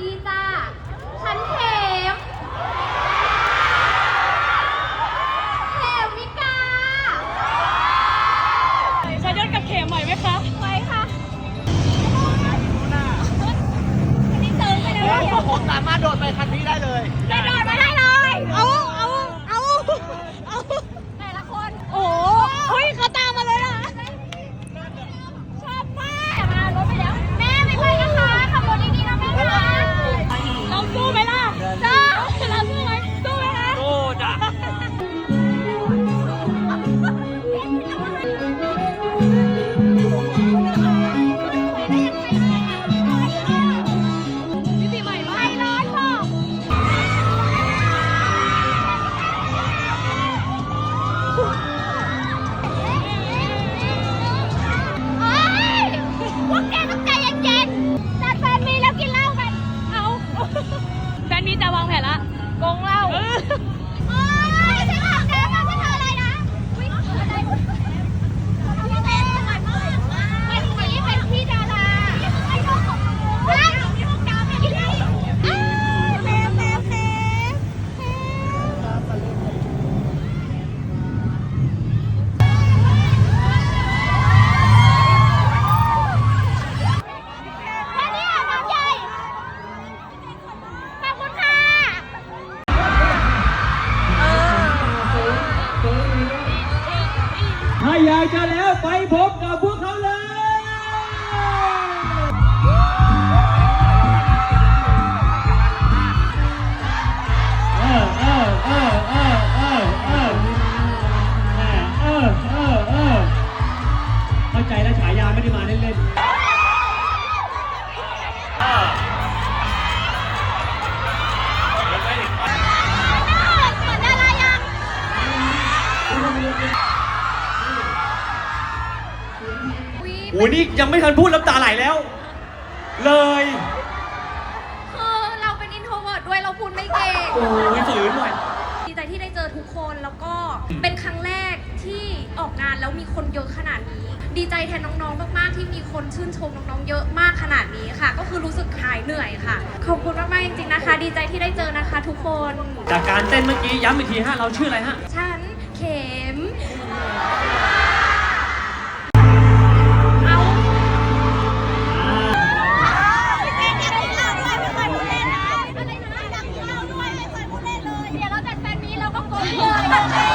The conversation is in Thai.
ดีจ้าฉันเข็มเข็มมิกาขอย้อนกับเข็มใหม่ไหมคะไว้ค่ะอันนี้เติมไปแล้วเดียวผมสามารถโดดไปคันนี้ได้เลยไปโดด แกต้องใจเย็นๆจัดแฟนมีแล้วกินเหล้ากันเอาแฟนมีจะวางแผนละกงเหล้า อยากจะแล้วไปพบกับพวกเขาเลย โอ้นี่ยังไม่ทันพูดน้ำตาไหลแล้ว เลย คือเราเป็นอินโทรเวิร์ดด้วยเราพูดไม่เก่ง โอ้ยฝืนหน่อย ดีใจที่ได้เจอทุกคนแล้วก็เป็นครั้งแรกที่ออกงานแล้วมีคนเยอะขนาดนี้ ดีใจแทนน้องๆ มากๆ ที่มีคนชื่นชมน้องๆ เยอะมากขนาดนี้ค่ะ ก็คือรู้สึกหายเหนื่อยค่ะ ขอบคุณมากๆจริงๆนะคะ ดีใจที่ได้เจอนะคะ ทุกคน จากการเต้นเมื่อกี้ย้ำอีกทีฮะ เราชื่ออะไรฮะ ฉันเข็ม Bye.